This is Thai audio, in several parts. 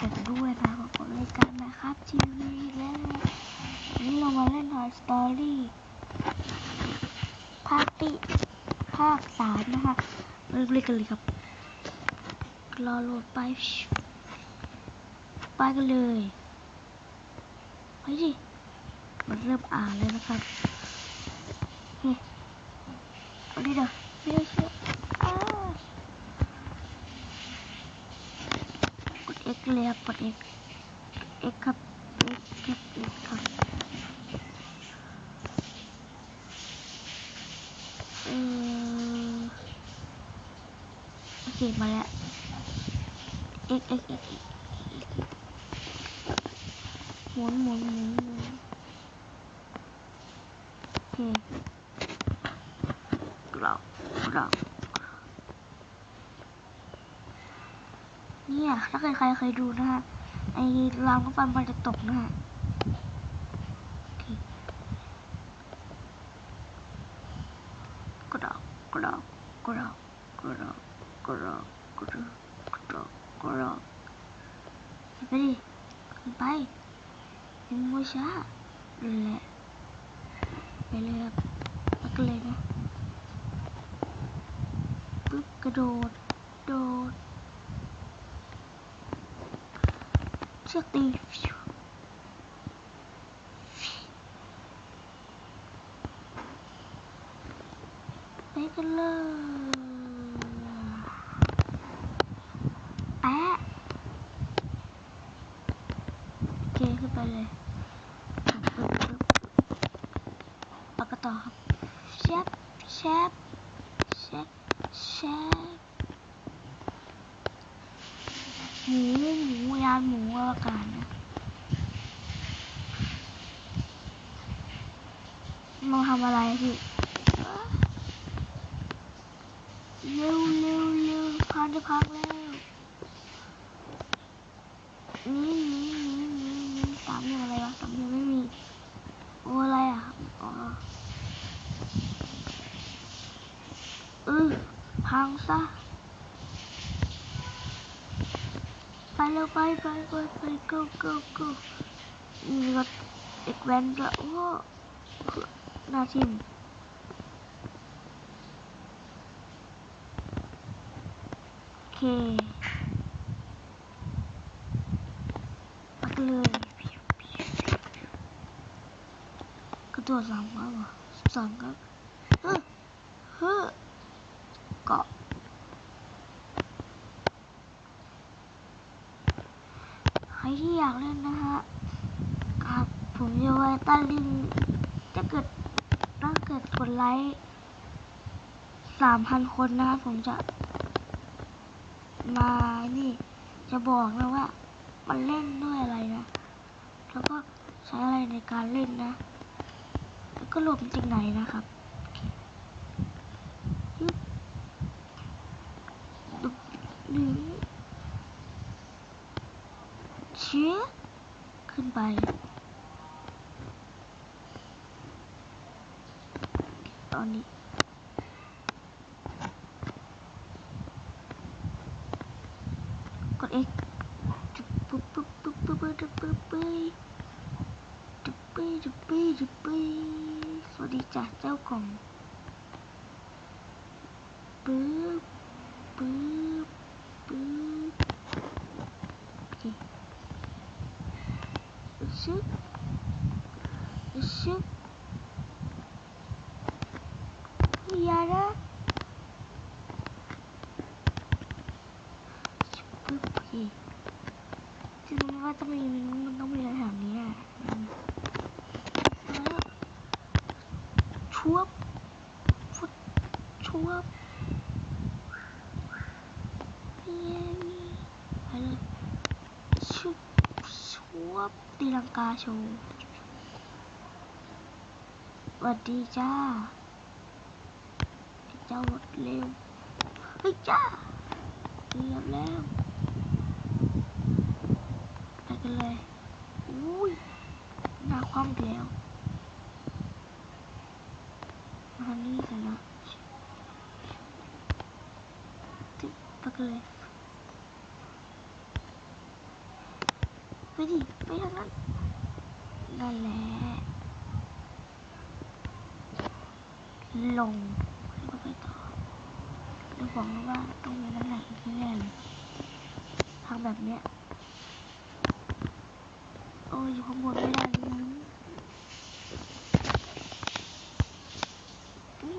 กันด้วยนะขอบคุณรายการนะครับทีวีและวันนี้เรามาเล่น Toy Story ภาคที่ภาคสามนะคะมาเล่นกันเลยครับรอโหลดไป ไปกันเลยไปดิมันเริ่มอ่านเลยนะครับ นี่เอาดิเด้อไม่ได้เชื่ออ้ากด X เลยครับกด X X ครับ X ครับ X ครับเออโอเคมาแล้ว X X X X หมุนหมุนหมุนหมุนโอเคกรอบกรอบ เนี่ย ถ้าใครใครเคยดูนะฮะ ไอ้รางก็ฟันมันจะตกนะฮะโอกรอบกรอบกรอบกรอบกรอบกรอบกรอบกรอบไปดิไปยังไม่ช้าแหละไปเลยครับไปกันเลยนะปึ๊บกระโดดโดด já tem vídeo. อวกาศนะมาทำอะไรพี่เร็วเร็วเร็วพานจะพักแล้วนี่นี่นี่นี่นี่สามเหลี่ยมอะไรวะสามเหลี่ยมไม่มีโอ้อะไรอะอ๋อเออพังซะ Hallo, bye, bye, bye, bye, go, go, go. Oh God, ik ben er. Oh, laat zien. Oké. Okay. Good. Good Kedua sama, sama. อยากเล่นนะฮะครับผมจะไว้ใต้ลิงก์ถ้าเกิดถ้าเกิดกดไลค์สามพันคนนะครับผมจะ มานี่จะบอกนะว่า มันเล่นด้วยอะไรนะ แล้วก็ใช้อะไรในการเล่นนะ แล้วก็หลดมาจากไหนนะครับ ไป ตอนนี้กด X จุบปุ๊บปุ๊บปุ๊บปุ๊บจุ๊บปุ๊บปุ๊บจุบปุ๊บจุบปุ๊บจุบปุ๊บสวัสดีจ้าเจ้าของปุ๊บปุ๊บ ชึบอย่านะชึบปึ๊บโอเคจะรู้ไหมว่าต้องมีมันต้องมีอะไรแถวนี้อะชวบฟุดชวบเย้ไปเลยชุบชวบตีลังกาโชว์ วัสดีจ้าเจ้ารถเร็วเฮ้ยจ้าเรียบแล้วไปกันเลยอุ้ยหน้าคว่ำอีกแล้วมานี่กันนะไปกันเลย ดิไปทางนั้นนั่นแหละ ลงแล้วก็ไปต่อแล้วบอกเลยว่าต้องมีน้ำหนักอีกแน่เลยทางแบบเนี้ยโอ้ยอยู่ข้างบนไม่ได้เลย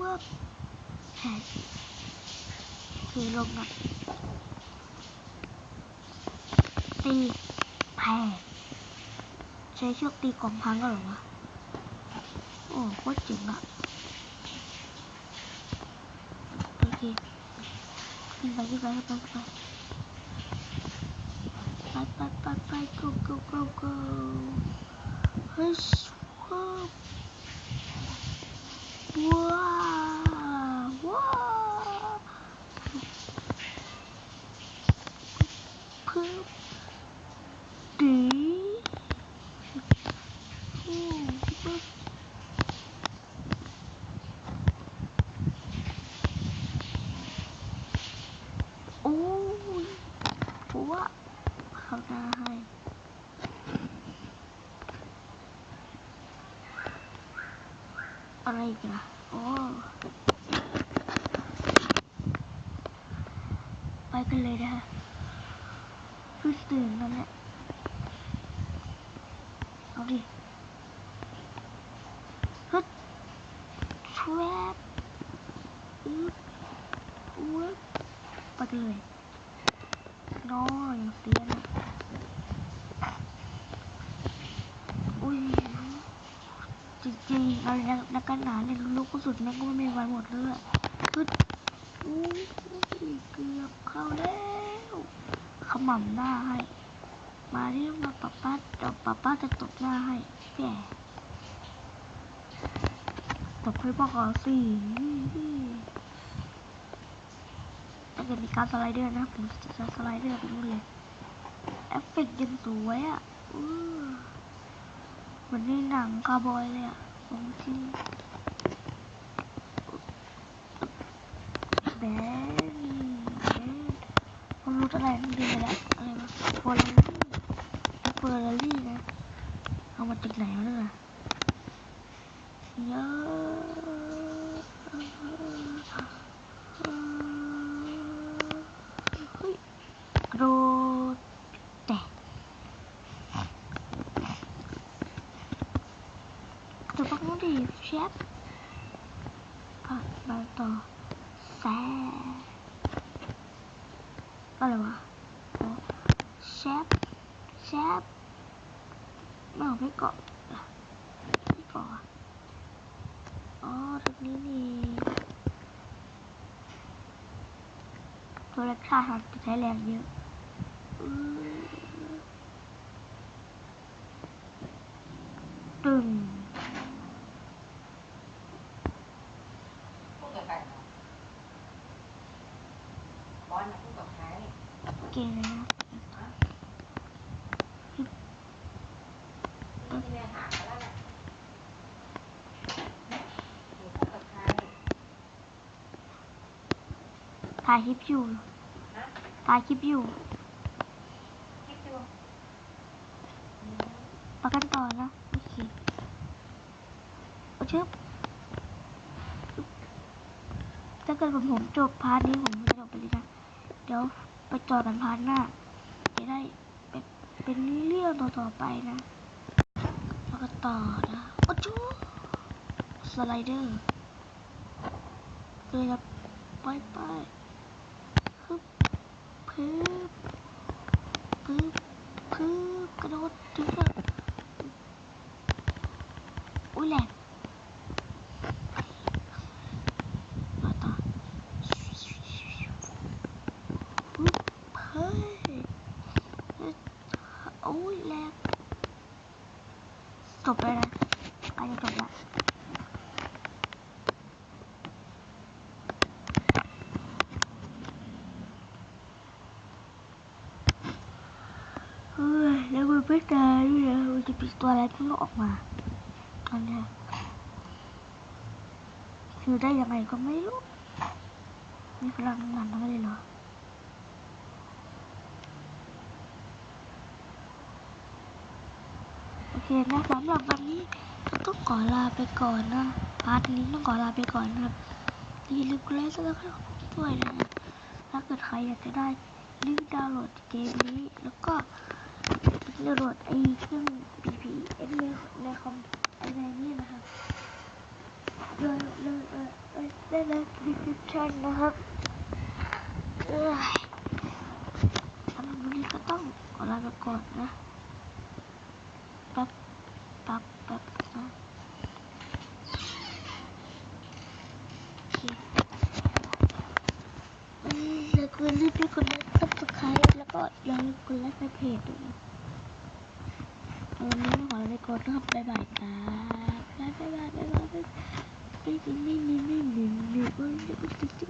ว้าวแหมคือลงอะตีแผ่ใช้เชือกตีกล่องพังก็เหรอวะโอ้โคตรเจ๋งอะ โอเคขึ้นไปขึ้นไปขึ้นไปขึ้นไปไปไปไปไป go go go go เฮ้ยว้าวว้าวว้าวพึบดีโอ้ปึ๊บ โอ้ยผัวเขาหน้าให้ อะไรอีกันโอ้ไปกันเลยนะฮะเพิ่งตื่นนั่นแหละเอาดิฮึดชวบอึ๊บอุ๊บไปกันเลย น้อยเสียนะอุ้ย จริงๆอะไรนะนักกันหนาเนี่ยลูกก็สุดแม่งก็ไม่มีวันหมดเลยอะปึ๊ดอู้เกือบเข้าแล้วขมำหน้าให้ มาเรียกมาป้าป้าเดี๋ยวป้าป้าจะตบหน้าให้แย่ตบให้พ่อขอสิถ้าเกิดมีการสไลเดอร์นะผมจะสไลเดอร์ไปนู่นเลยเอฟเฟกต์ยังสวยอะ มือนในหนังการ์บอยเลยอะของจริงแบนี่ผมรู้อะไรมันดีไปแล้วอะไรวะโฟลารี่เฟอร์รี่นะ เอามาติดไหนวะเนี่ยเยอะเฮ้ยกระโดดแตะ กระโดดต้องดีเชฟอะมาต่อแซ่อะไรวะอ๋อเชฟเชฟไม่เอาไม่เกาะอะไม่เกาะอะอ๋อตรงนี้นี่ตัวเล็กชาติจะใช้แรงเยอะอือตึง พูดกับใครนะบอลน่ะพูดกับใคร เก่งเลยนะ ฮะที่แม่ ถามไปแล้วแหละหนูพูดกับใครถ่ายคลิปอยู่นะถ่ายคลิปอยู่คิดดูอืมประกันต่อนะ โอเคเอาเชือกถ้าเกิดผมผมจบพาร์ทนี้ผมจะจบไปเลยนะ เดี๋ยวไปต่อกันพาร์ทหน้า จะได้เป็นเป็นเรื่องต่อๆไปนะแล้วก็ ต่อนะโอ้จูสไลเดอร์เลยนะไปไปฮึบพึบพึบพึบกระโดดถึงแล้วอุ้ยแหลกต่อต่อฮึบเฮ้ยเฮ้ยโอ้ยแหลก จบเลยนะใกล้จะจบละเฮ้ยแล้วมันไม่ตายด้วยนะมันจะมีตัวอะไรเพิ่งออกมาตอนเนี้ยคือได้ยังไงก็ไม่รู้มีพลังงานทั้งนั้นเลยเหรออ นะสำหรับวันนี้ต้องขอลาไปก่อนนะพาร์ทนี้ต้องขอลาไปก่อนนะครับอย่าลืมกดไลค์ซับสไครต์ด้วยนะถ้าเกิดใครอยากจะได้ลิงก์ดาวน์โหลดเกมนี้ แล้วก็ดาวน์โหลดไอ้เครื่อง VPN ในในคอมอ้ในนี้นะครับเลยเลยเออเออได้ใน description นะครับเอ้ยสำหรับวันนี้ก็ต้องขอลาไปก่อนนะ แป๊บแป๊บนะโอเคอืมอย่ามรีบไปกดไลค์ซับสไครต์แล้วก็อย่าลืมกดไลค์ในเพจด้วยวันนี้ต้องขอลาไปก่อนนะครับบ๊ายบายครับบ๊ายบายบ๊ายบายบ๊ายบายไม่มีไม่มีไม่มีไม่มีไม่มี